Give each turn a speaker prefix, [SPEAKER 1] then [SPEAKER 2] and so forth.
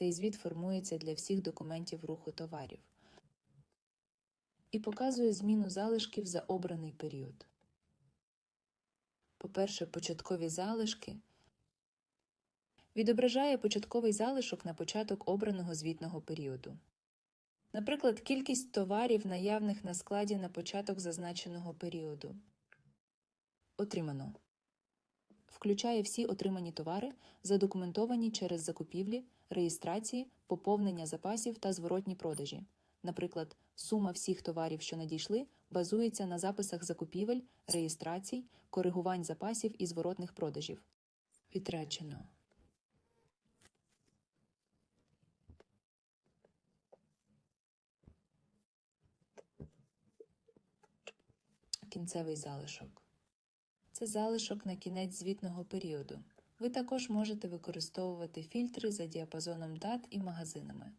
[SPEAKER 1] Цей звіт формується для всіх документів руху товарів і показує зміну залишків за обраний період. По-перше, початкові залишки відображає початковий залишок на початок обраного звітного періоду. Наприклад, кількість товарів, наявних на складі на початок зазначеного періоду. Отримано. Включає всі отримані товари, задокументовані через закупівлі, реєстрації, поповнення запасів та зворотні продажі. Наприклад, сума всіх товарів, що надійшли, базується на записах закупівель, реєстрацій, коригувань запасів і зворотних продажів. Відречено. Кінцевий залишок. Це залишок на кінець звітного періоду. Ви також можете використовувати фільтри за діапазоном дат і магазинами.